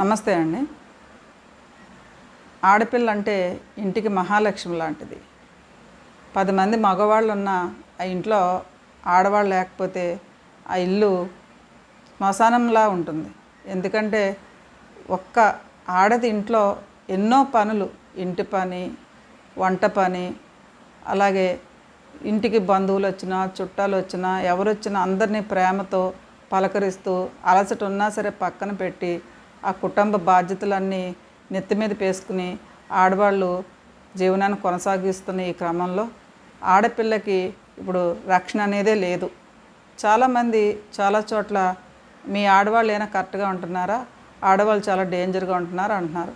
నమస్తే అండి. ఆడపిల్ల అంటే ఇంటికి మహాలక్ష్మి లాంటిది. పది మంది మగవాళ్ళు ఉన్న ఆ ఇంట్లో ఆడవాళ్ళు లేకపోతే ఆ ఇల్లు శ్మశానంలా ఉంటుంది. ఎందుకంటే ఒక్క ఆడది ఇంట్లో ఎన్నో పనులు ఇంటి పని వంట పని అలాగే ఇంటికి బంధువులు వచ్చినా చుట్టాలు వచ్చినా ఎవరు వచ్చినా అందరినీ ప్రేమతో పలకరిస్తూ అలసట ఉన్నా సరే పక్కన పెట్టి ఆ కుటుంబ బాధ్యతలన్నీ నెత్తి మీద పేసుకుని ఆడవాళ్ళు జీవనాన్ని కొనసాగిస్తున్న ఈ క్రమంలో ఆడపిల్లకి ఇప్పుడు రక్షణ అనేదే లేదు. చాలామంది చాలా చోట్ల మీ ఆడవాళ్ళు ఏమైనా కరెక్ట్గా ఉంటున్నారా? ఆడవాళ్ళు చాలా డేంజర్గా ఉంటున్నారా అంటున్నారు.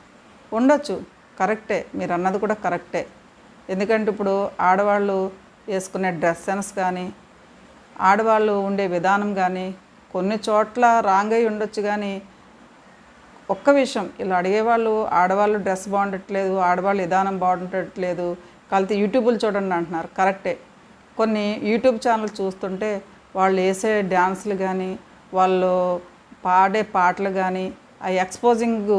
ఉండొచ్చు కరెక్టే మీరు అన్నది కూడా కరెక్టే. ఎందుకంటే ఇప్పుడు ఆడవాళ్ళు వేసుకునే డ్రెస్ సెన్స్ కానీ ఆడవాళ్ళు ఉండే విధానం కానీ కొన్ని చోట్ల రాంగ్ అయి ఉండొచ్చు కానీ ఒక్క విషయం ఇలా అడిగేవాళ్ళు ఆడవాళ్ళు డ్రెస్ బాగుండట్లేదు ఆడవాళ్ళు విధానం బాగుండట్లేదు కలిసి యూట్యూబ్లు చూడండి అంటున్నారు కరెక్టే. కొన్ని యూట్యూబ్ ఛానల్ చూస్తుంటే వాళ్ళు వేసే డ్యాన్స్లు కానీ వాళ్ళు పాడే పాటలు కానీ ఆ ఎక్స్పోజింగ్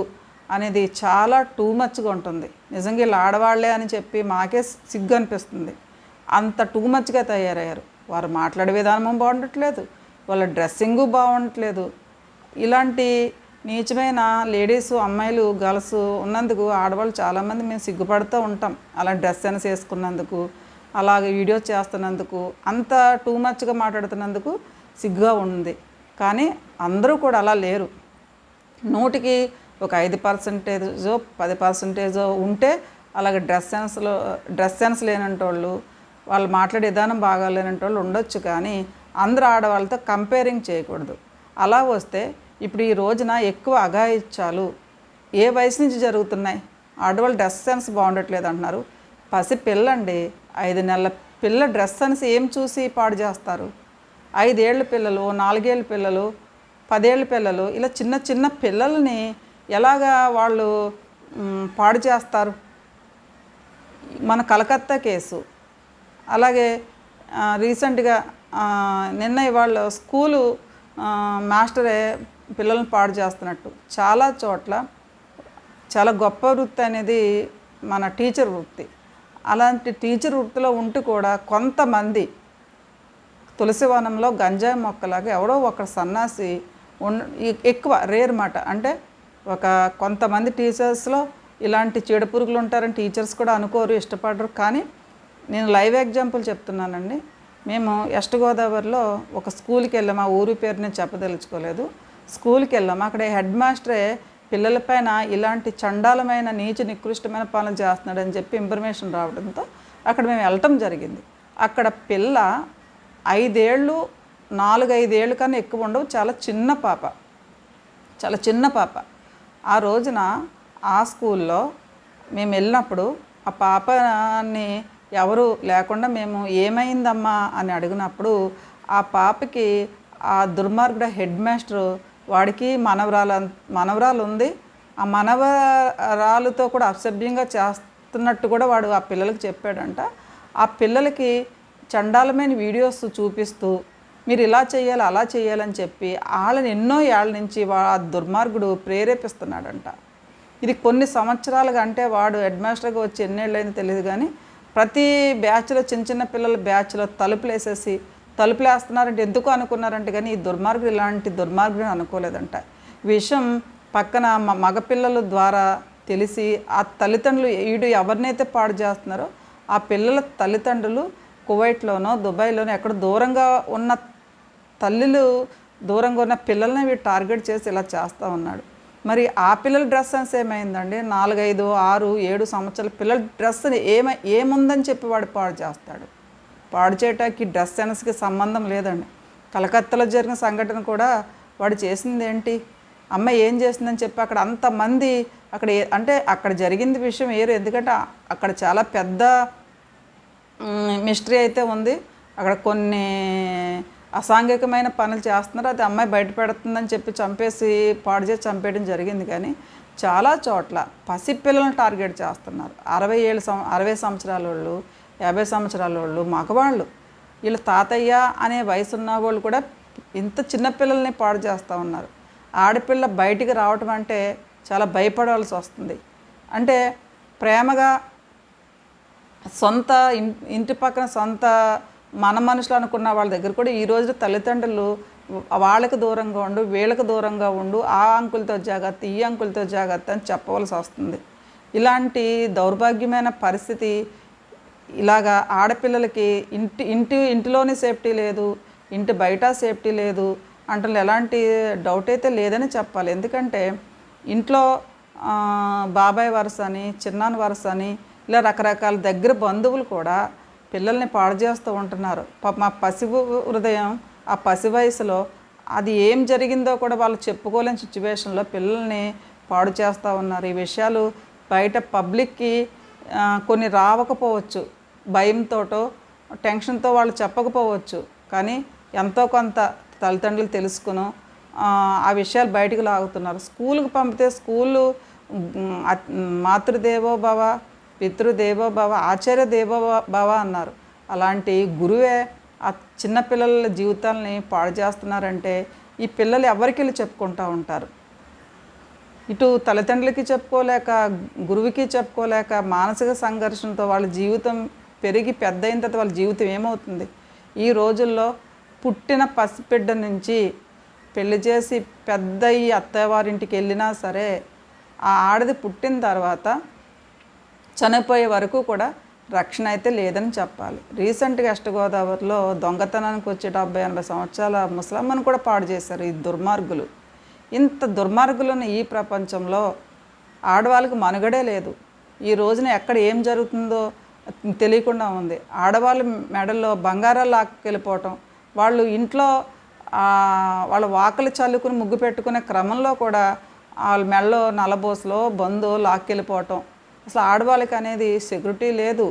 అనేది చాలా టూ మచ్గా ఉంటుంది. నిజంగా వీళ్ళు ఆడవాళ్ళే అని చెప్పి మాకే సిగ్గు అనిపిస్తుంది. అంత టూ మచ్గా తయారయ్యారు. వారు మాట్లాడే విధానం బాగుండట్లేదు వాళ్ళ డ్రెస్సింగు బాగుండట్లేదు. ఇలాంటి నీచమైన లేడీస్ అమ్మాయిలు గర్ల్స్ ఉన్నందుకు ఆడవాళ్ళు చాలామంది మేము సిగ్గుపడుతూ ఉంటాం. అలా డ్రెస్ సెన్స్ వేసుకున్నందుకు అలాగే వీడియో చేస్తున్నందుకు అంత టూ మచ్గా మాట్లాడుతున్నందుకు సిగ్గుగా ఉంది. కానీ అందరూ కూడా అలా లేరు. నూటికి ఒక ఐదు పర్సంటేజో పది పర్సంటేజో ఉంటే అలాగే డ్రెస్ సెన్స్లో డ్రెస్ సెన్స్ లేనంటోళ్ళు వాళ్ళు మాట్లాడే విధానం బాగాలేనంటోళ్ళు ఉండొచ్చు కానీ అందరు ఆడవాళ్ళతో కంపేరింగ్ చేయకూడదు. అలా వస్తే ఇప్పుడు ఈ రోజున ఎక్కువ అఘాయిత్యాలు ఏ వయసు నుంచి జరుగుతున్నాయి? ఆడవాళ్ళు డ్రెస్ సెన్స్ బాగుండట్లేదు అంటున్నారు. పసి పిల్లండి ఐదు నెలల పిల్ల డ్రెస్ సెన్స్ ఏం చూసి పాడు చేస్తారు? ఐదేళ్ళ పిల్లలు నాలుగేళ్ళ పిల్లలు పదేళ్ళ పిల్లలు ఇలా చిన్న చిన్న పిల్లల్ని ఎలాగా వాళ్ళు పాడు చేస్తారు? మన కలకత్తా కేసు. అలాగే రీసెంట్గా నిన్న ఇవాళ స్కూలు మాస్టరే పిల్లల్ని పాడు చేస్తున్నట్టు. చాలా చోట్ల చాలా గొప్ప వృత్తి అనేది మన టీచర్ వృత్తి. అలాంటి టీచర్ వృత్తిలో ఉంటూ కూడా కొంతమంది తులసివనంలో గంజాయి మొక్కలాగా ఎవడో ఒక సన్నాసి ఎక్కువ రేర్ మాట. అంటే ఒక కొంతమంది టీచర్స్లో ఇలాంటి చీడ పురుగులు ఉంటారని టీచర్స్ కూడా అనుకోరు ఇష్టపడరు. కానీ నేను లైవ్ ఎగ్జాంపుల్ చెప్తున్నానండి. మేము వెస్ట్ గోదావరిలో ఒక స్కూల్కి వెళ్ళాము ఆ ఊరి పేరు నేను చెప్పదలుచుకోలేదు. స్కూల్కి వెళ్ళాము అక్కడ హెడ్ మాస్టరే పిల్లలపైన ఇలాంటి చండాలమైన నీచ నికృష్టమైన పనులు చేస్తున్నాడని చెప్పి ఇన్ఫర్మేషన్ రావడంతో అక్కడ మేము వెళ్ళటం జరిగింది. అక్కడ పిల్ల ఐదేళ్ళు నాలుగైదేళ్ళు కన్నా ఎక్కువ ఉండవు. చాలా చిన్న పాప. చాలా చిన్న పాప. ఆ రోజున ఆ స్కూల్లో మేము వెళ్ళినప్పుడు ఆ పాపని ఎవరు లేకుండా మేము ఏమైందమ్మా అని అడిగినప్పుడు ఆ పాపకి ఆ దుర్మార్గుడ హెడ్ మాస్టర్ వాడికి మనవరాలు మనవరాలు ఉంది. ఆ మనవరాలుతో కూడా అసభ్యంగా చేస్తున్నట్టు కూడా వాడు ఆ పిల్లలకి చెప్పాడంట. ఆ పిల్లలకి చండాలమైన వీడియోస్ చూపిస్తూ మీరు ఇలా చేయాలి అలా చేయాలని చెప్పి వాళ్ళని ఎన్నో ఏళ్ళ నుంచి వా ఆ దుర్మార్గుడు ప్రేరేపిస్తున్నాడంట. ఇది కొన్ని సంవత్సరాలుగా అంటే వాడు హెడ్మాస్టర్గా వచ్చి ఎన్నేళ్ళైందో తెలియదు కానీ ప్రతి బ్యాచ్లో చిన్న చిన్న పిల్లల బ్యాచ్లో తలుపులు వేసేసి తలుపులు వేస్తున్నారంటే ఎందుకు అనుకున్నారంటే కానీ ఈ దుర్మార్గుడు ఇలాంటి దుర్మార్గుడు అనుకోలేదంట. విషయం పక్కన మ- మగపిల్లల ద్వారా తెలిసి ఆ తల్లిదండ్రులు ఈడు ఎవరినైతే పాడు చేస్తున్నారో ఆ పిల్లల తల్లిదండ్రులు కువైట్లోనో దుబాయ్లోనో ఎక్కడ దూరంగా ఉన్న తల్లులు దూరంగా ఉన్న పిల్లల్ని వీడు టార్గెట్ చేసి ఇలా చేస్తూ ఉన్నాడు. మరి ఆ పిల్లల డ్రెస్ సెన్స్ ఏమైందండి? నాలుగైదు ఆరు ఏడు సంవత్సరాల పిల్లల డ్రెస్ ఏమై ఏముందని చెప్పి వాడు పాడు చేస్తాడు. పాడు చేయటానికి డ్రెస్ సెన్స్కి సంబంధం లేదండి. కలకత్తాలో జరిగిన సంఘటన కూడా వాడు చేసింది ఏంటి అమ్మ ఏం చేసిందని చెప్పి అక్కడ అంతమంది అక్కడ ఏ- అంటే అక్కడ జరిగింది విషయం వేరు. ఎందుకంటే అక్కడ చాలా పెద్ద మిస్టరీ అయితే ఉంది. అక్కడ కొన్ని అసాంఘికమైన పనులు చేస్తున్నారు. అది అమ్మాయి బయటపెడుతుందని చెప్పి చంపేసి పాడు చేసి చంపేయడం జరిగింది కానీ చాలా చోట్ల పసిపిల్లలను టార్గెట్ చేస్తున్నారు. అరవై ఏళ్ళు సం అరవై సంవత్సరాల వాళ్ళు యాభై సంవత్సరాల వాళ్ళు మగవాళ్ళు. వీళ్ళు తాతయ్య అనే వయసు ఉన్న వాళ్ళు కూడా ఇంత చిన్నపిల్లల్ని పాడు చేస్తూ ఉన్నారు. ఆడపిల్ల బయటికి రావటం అంటే చాలా భయపడాల్సి వస్తుంది. అంటే ప్రేమగా సొంత ఇంటి పక్కన సొంత మన మనుషులు అనుకున్న వాళ్ళ దగ్గర కూడా ఈ రోజు తల్లిదండ్రులు వాళ్ళకి దూరంగా ఉండు వీళ్ళకి దూరంగా ఉండు ఆ అంకులతో జాగ్రత్త ఈ అంకులతో జాగ్రత్త అని చెప్పవలసి వస్తుంది. ఇలాంటి దౌర్భాగ్యమైన పరిస్థితి ఇలాగా ఆడపిల్లలకి ఇంటి ఇంటి ఇంటిలోనే సేఫ్టీ లేదు ఇంటి బయట సేఫ్టీ లేదు అంటే ఎలాంటి డౌట్ అయితే లేదని చెప్పాలి. ఎందుకంటే ఇంట్లో బాబాయ్ వరుస అని చిన్నాన్న వరుస అని ఇలా రకరకాల దగ్గర బంధువులు కూడా పిల్లల్ని పాడు చేస్తూ ఉంటున్నారు. మా పసివు హృదయం ఆ పసి వయసులో అది ఏం జరిగిందో కూడా వాళ్ళు చెప్పుకోలేని సిచ్యువేషన్లో పిల్లల్ని పాడు చేస్తూ ఉన్నారు. ఈ విషయాలు బయట పబ్లిక్కి కొన్ని రావకపోవచ్చు. భయంతోటో టెన్షన్తో వాళ్ళు చెప్పకపోవచ్చు. కానీ ఎంతో కొంత తల్లిదండ్రులు తెలుసుకును ఆ, విషయాలు బయటికి లాగుతున్నారు. స్కూల్కి పంపితే స్కూలు మాతృదేవో భవ పితృదేవో భవ ఆచార్య దేవో భవ అన్నారు. అలాంటి గురువే ఆ చిన్నపిల్లల జీవితాలని పాడు చేస్తున్నారంటే ఈ పిల్లలు ఎవరికి వెళ్ళి చెప్పుకుంటూ ఉంటారు? ఇటు తల్లిదండ్రులకి చెప్పుకోలేక గురువుకి చెప్పుకోలేక మానసిక సంఘర్షణతో వాళ్ళ జీవితం పెరిగి పెద్ద అయిన తర్వాత వాళ్ళ జీవితం ఏమవుతుంది? ఈ రోజుల్లో పుట్టిన పసిబిడ్డ నుంచి పెళ్ళి చేసి పెద్ద ఈ అత్తవారింటికి వెళ్ళినా సరే ఆ ఆడది పుట్టిన తర్వాత చనిపోయే వరకు కూడా రక్షణ అయితే లేదని చెప్పాలి. రీసెంట్గా అష్టగోదావరిలో గోదావరిలో దొంగతనానికి వచ్చే డెబ్బై ఎనభై సంవత్సరాల ముసలమ్మను కూడా పాడు చేశారు ఈ దుర్మార్గులు. ఇంత దుర్మార్గులను ఈ ప్రపంచంలో ఆడవాళ్ళకి మనుగడే లేదు. ఈ రోజున ఎక్కడ ఏం జరుగుతుందో తెలియకుండా ఉంది. ఆడవాళ్ళ మెడల్లో బంగారాలు లాక్కెళ్ళిపోవటం వాళ్ళు ఇంట్లో వాళ్ళ వాకలు చల్లుకుని ముగ్గు పెట్టుకునే క్రమంలో కూడా వాళ్ళ మెడలో నలబోసలో బంధు లాక్కెళ్ళిపోవటం. అసలు ఆడవాళ్ళకి అనేది సెక్యూరిటీ లేదు.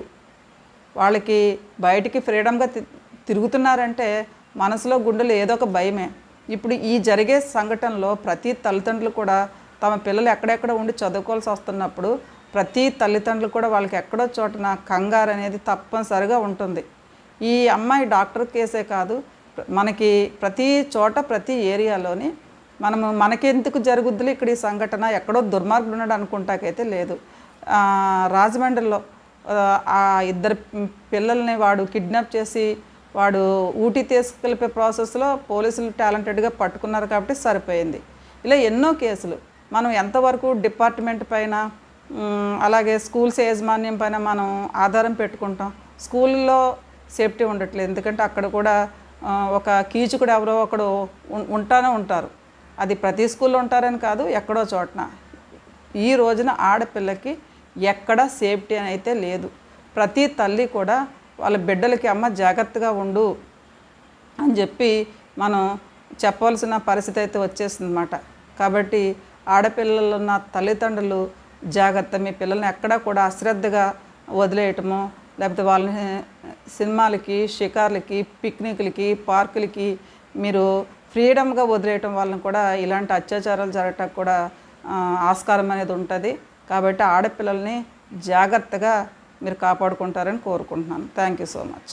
వాళ్ళకి బయటికి ఫ్రీడమ్గా తిరుగుతున్నారంటే మనసులో గుండెలు ఏదో ఒక భయమే. ఇప్పుడు ఈ జరిగే సంఘటనలో ప్రతి తల్లిదండ్రులు కూడా తమ పిల్లలు ఎక్కడెక్కడ ఉండి చదువుకోవాల్సి వస్తున్నప్పుడు ప్రతి తల్లిదండ్రులు కూడా వాళ్ళకి ఎక్కడో చోటన కంగారు అనేది తప్పనిసరిగా ఉంటుంది. ఈ అమ్మాయి డాక్టర్ కేసే కాదు మనకి ప్రతి చోట ప్రతి ఏరియాలోని మనము మనకెందుకు జరుగుద్దులు ఇక్కడ ఈ సంఘటన ఎక్కడో దుర్మార్గుడు ఉన్నాడు అనుకుంటాకైతే లేదు. రాజమండ్రిలో ఆ, ఇద్దరు పిల్లల్ని వాడు కిడ్నాప్ చేసి వాడు ఊటీ తీసుకెళ్ళిపోయే ప్రాసెస్లో పోలీసులు టాలెంటెడ్గా పట్టుకున్నారు కాబట్టి సరిపోయింది. ఇలా ఎన్నో కేసులు. మనం ఎంతవరకు డిపార్ట్మెంట్ పైన అలాగే స్కూల్స్ యాజమాన్యం పైన మనం ఆధారం పెట్టుకుంటాం. స్కూల్లో సేఫ్టీ ఉండట్లేదు. ఎందుకంటే అక్కడ కూడా ఒక కీచుకుడు ఎవరో ఒకడు ఉం- ఉంటానే ఉంటారు. అది ప్రతి స్కూల్లో ఉంటారని కాదు ఎక్కడో చోటన. ఈ రోజున ఆడపిల్లకి ఎక్కడ సేఫ్టీ అని అయితే లేదు. ప్రతి తల్లి కూడా వాళ్ళ బిడ్డలకి అమ్మ జాగ్రత్తగా ఉండు అని చెప్పి మనం చెప్పవలసిన పరిస్థితి అయితే వచ్చేసిందన్నమాట. కాబట్టి ఆడపిల్లలున్న తల్లిదండ్రులు జాగ్రత్త మీ పిల్లల్ని ఎక్కడా కూడా అశ్రద్ధగా వదిలేయటము లేకపోతే వాళ్ళని సినిమాలకి షికార్లకి పిక్నిక్లకి పార్కులకి మీరు ఫ్రీడమ్గా వదిలేయటం వలన కూడా ఇలాంటి అత్యాచారాలు జరగటానికి కూడా ఆస్కారం అనేది ఉంటుంది. కాబట్టి ఆడపిల్లల్ని జాగ్రత్తగా మీరు కాపాడుకుంటారని కోరుకుంటున్నాను. Thank you so much.